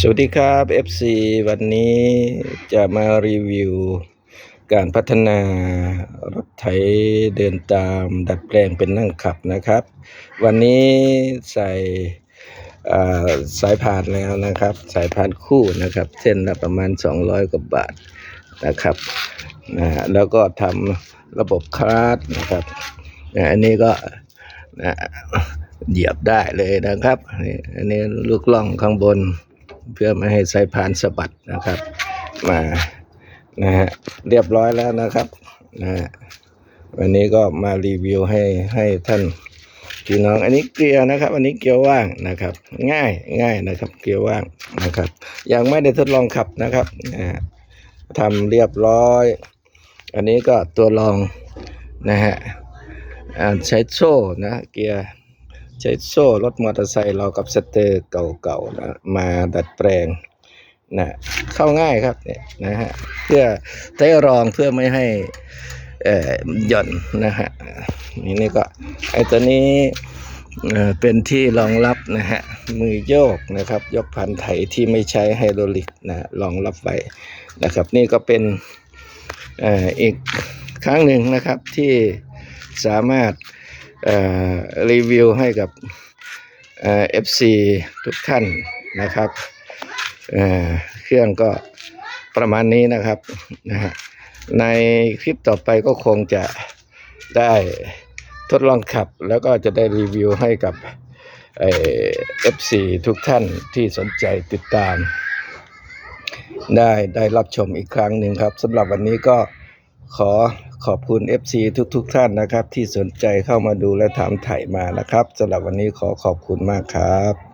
สวัสดีครับ FC วันนี้จะมารีวิว การพัฒนารถไถเดินตามดัดแปลงเป็นนั่งขับนะครับ วันนี้ใส่สายพานแล้วนะครับ สายพานคู่นะครับ เส้นละประมาณ 200 กว่าบาทนะครับนะแล้วก็ทำระบบคลาสนะครับนะอันนี้ก็นะเหยียบได้เลยนะครับนี่อันนี้ลูกล่องข้างบน เพื่อไม่ให้สายพานสะบัดนะครับ มานะฮะเรียบร้อยแล้วนะครับนะฮะวันนี้ก็มารีวิวให้ให้ท่านพี่น้อง อันนี้เกียร์นะครับ อันนี้เกียร์ว่างนะครับ ง่ายง่ายนะครับ เกียร์ว่างนะครับ ยังไม่ได้ทดลองขับนะครับนะทำเรียบร้อย อันนี้ก็ตัวรองนะฮะใช้โซ่นะเกียร์ ใช้โซ่รถมอเตอร์ไซค์เรากับสเตอร์เก่าๆนะมาดัดแปลงนะเข้าง่ายครับเนี่ยนะฮะเพื่อใช้รองเพื่อไม่ให้เอ่อหย่อนนะฮะนี่นี่ก็ไอ้ตัวนี้เเป็นที่รองรับนะฮะมือโยกนะครับ ยกพันไถที่ไม่ใช้ไฮดรอลิกนะรองรับไว้นะครับ นี่ก็เป็นออีกครั้งหนึ่งนะครับที่สามารถ รีวิวให้กับเอฟซีทุกท่านนะครับเเครื่องก็ประมาณนี้นะครับนะฮะในคลิปต่อไปก็คงจะได้ทดลองขับ แล้วก็จะได้รีวิวให้กับเอฟซีทุกท่านที่สนใจติดตาม ได้ได้รับชมอีกครั้งหนึ่งครับสำหรับวันนี้ก็ ขอขอบคุณ FC ทุกๆทท่านนะครับ ที่สนใจเข้ามาดูและถามไถ่มานะครับสำหรับวันนี้ขอขอบคุณมากครับ